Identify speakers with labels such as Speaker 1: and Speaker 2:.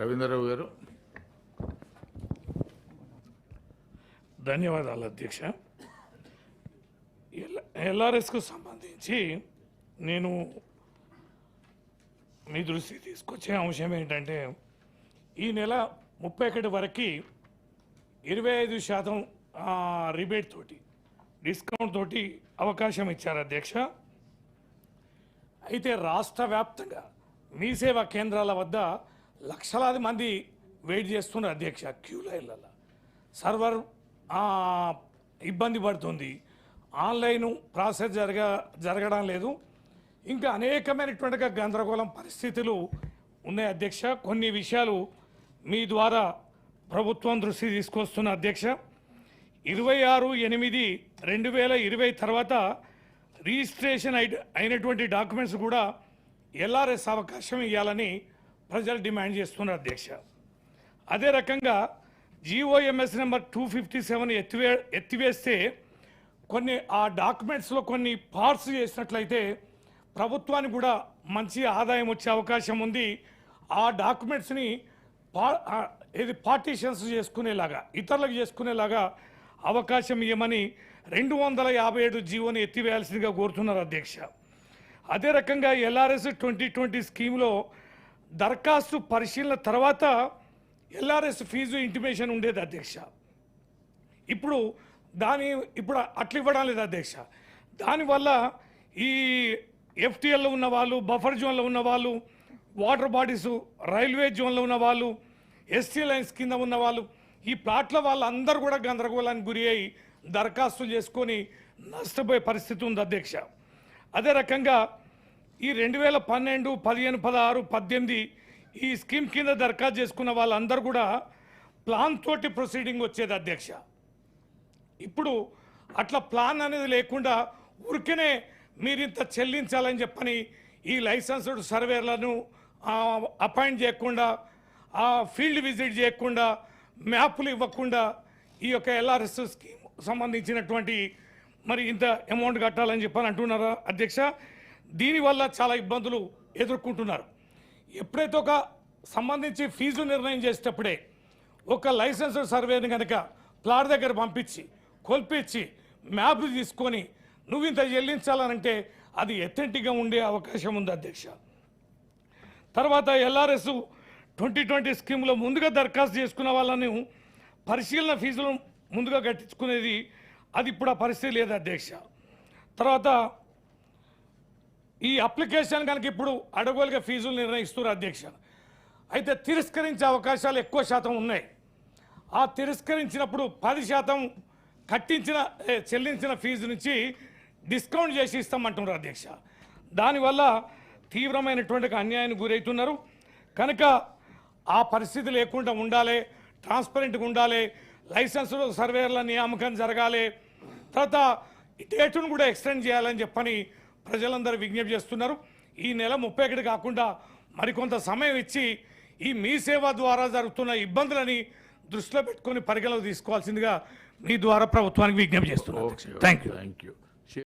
Speaker 1: రవీంద్రరావు గారు.
Speaker 2: ధన్యవాదాలు అధ్యక్ష. ఎల్ ఎల్ఆర్ఎస్కు సంబంధించి నేను మీ దృష్టికి తీసుకొచ్చే అంశం ఏంటంటే ఈ నెల ముప్పై ఒకటి వరకు ఇరవై ఐదు శాతం రిబేట్ తోటి డిస్కౌంట్ తోటి అవకాశం ఇచ్చారు అధ్యక్ష. అయితే రాష్ట్ర వ్యాప్తంగా మీ సేవా కేంద్రాల వద్ద లక్షలాది మంది వెయిట్ చేస్తున్నారు అధ్యక్ష క్యూ లైన్లలో సర్వర్ ఇబ్బంది పడుతుంది. ఆన్లైన్ ప్రాసెస్ జరగ జరగడం లేదు. ఇంకా అనేకమైనటువంటి గందరగోళం పరిస్థితులు ఉన్నాయి అధ్యక్ష. కొన్ని విషయాలు మీ ద్వారా ప్రభుత్వం దృష్టి తీసుకొస్తున్న అధ్యక్ష. ఇరవై ఆరు ఎనిమిది రెండు వేల ఇరవై తర్వాత రిజిస్ట్రేషన్ అయినటువంటి డాక్యుమెంట్స్ కూడా ఎల్ఆర్ఎస్ అవకాశం ఇవ్వాలని ప్రజలు డిమాండ్ చేస్తున్నారు అధ్యక్ష. అదే రకంగా G O M S number two fifty seven ఎత్తివే ఎత్తివేస్తే కొన్ని ఆ డాక్యుమెంట్స్లో కొన్ని పార్ట్స్ చేసినట్లయితే ప్రభుత్వానికి కూడా మంచి ఆదాయం వచ్చే అవకాశం ఉంది. ఆ డాక్యుమెంట్స్ని పా ఏది పార్టీషన్స్ చేసుకునేలాగా ఇతరులకు చేసుకునేలాగా అవకాశం ఇవ్వమని రెండు వందల యాభై ఏడు జీవోని ఎత్తివేయాల్సిందిగా కోరుతున్నారు అధ్యక్ష. అదే రకంగా ఎల్ఆర్ఎస్ ట్వంటీ ట్వంటీ స్కీమ్లో దరఖాస్తు పరిశీలన తర్వాత ఎల్ఆర్ఎస్ ఫీజు ఇంటిమేషన్ ఉండేది అధ్యక్ష. ఇప్పుడు దాని ఇప్పుడు అట్లా ఇవ్వడం లేదు అధ్యక్ష. దానివల్ల ఈ ఎఫ్టీఎల్లో ఉన్న వాళ్ళు బఫర్ జోన్లో ఉన్న వాళ్ళు వాటర్ బాడీస్ రైల్వే జోన్లో ఉన్న వాళ్ళు ఎస్టీ లైన్స్ కింద ఉన్న వాళ్ళు ఈ ప్లాట్ల వాళ్ళందరూ కూడా గందరగోళానికి గురి అయి దరఖాస్తులు చేసుకొని నష్టపోయే పరిస్థితి ఉంది అధ్యక్ష. అదే రకంగా ఈ రెండు వేల పన్నెండు పదిహేను పదహారు పద్దెనిమిది ఈ స్కీమ్ కింద దరఖాస్తు చేసుకున్న వాళ్ళందరూ కూడా ప్లాన్ తోటి ప్రొసీడింగ్ వచ్చేది అధ్యక్ష. ఇప్పుడు అట్లా ప్లాన్ అనేది లేకుండా ఊరికనే మీరు ఇంత చెల్లించాలని చెప్పని ఈ లైసెన్స్డ్ సర్వేర్లను అపాయింట్ చేయకుండా ఆ ఫీల్డ్ విజిట్ చేయకుండా మ్యాప్లు ఇవ్వకుండా ఈ యొక్క ఎల్ఆర్ఎస్ స్కీమ్ సంబంధించినటువంటి మరి ఇంత అమౌంట్ కట్టాలని చెప్పని అంటున్నారా అధ్యక్ష? దీనివల్ల చాలా ఇబ్బందులు ఎదుర్కొంటున్నారు. ఎప్పుడైతే ఒక సంబంధించి ఫీజు నిర్ణయం చేసేటప్పుడే ఒక లైసెన్స్ సర్వేని కనుక ప్లాట్ దగ్గర పంపించి కొల్పించి మ్యాప్ తీసుకొని నువ్వు ఇంత చెల్లించాలనంటే అది ఎథెంటిక్గా ఉండే అవకాశం ఉంది అధ్యక్ష. తర్వాత ఎల్ఆర్ఎస్ ట్వంటీ ట్వంటీ స్కీమ్లో ముందుగా దరఖాస్తు చేసుకున్న వాళ్ళని పరిశీలన ఫీజులు ముందుగా కట్టించుకునేది అది ఇప్పుడు ఆ పరిస్థితి లేదు అధ్యక్ష. తర్వాత ఈ అప్లికేషన్ కనుక ఇప్పుడు అడగోలుగా ఫీజులు నిర్ణయిస్తున్నారు అధ్యక్ష. అయితే తిరస్కరించే అవకాశాలు ఎక్కువ శాతం ఉన్నాయి. ఆ తిరస్కరించినప్పుడు పది శాతం కట్టించిన చెల్లించిన ఫీజు నుంచి డిస్కౌంట్ చేసి ఇస్తామంటున్నారు అధ్యక్ష. దానివల్ల తీవ్రమైనటువంటి అన్యాయానికి గురవుతున్నారు. కనుక ఆ పరిస్థితి లేకుండా ఉండాలి ట్రాన్స్పరెంట్గా ఉండాలి లైసెన్స్ సర్వేర్ల నియామకం జరగాలి తర్వాత డేటును కూడా ఎక్స్టెండ్ చేయాలని చెప్పని ప్రజలందరూ విజ్ఞప్తి చేస్తున్నారు. ఈ నెల ముప్పై ఒకటి కాకుండా మరికొంత సమయం ఇచ్చి ఈ మీ సేవ ద్వారా జరుగుతున్న ఇబ్బందులని దృష్టిలో పెట్టుకొని పరిగణలోకి తీసుకోవాల్సిందిగా మీ ద్వారా ప్రభుత్వానికి విజ్ఞప్తి చేస్తున్నాను థ్యాంక్ యూ
Speaker 1: థ్యాంక్ యూ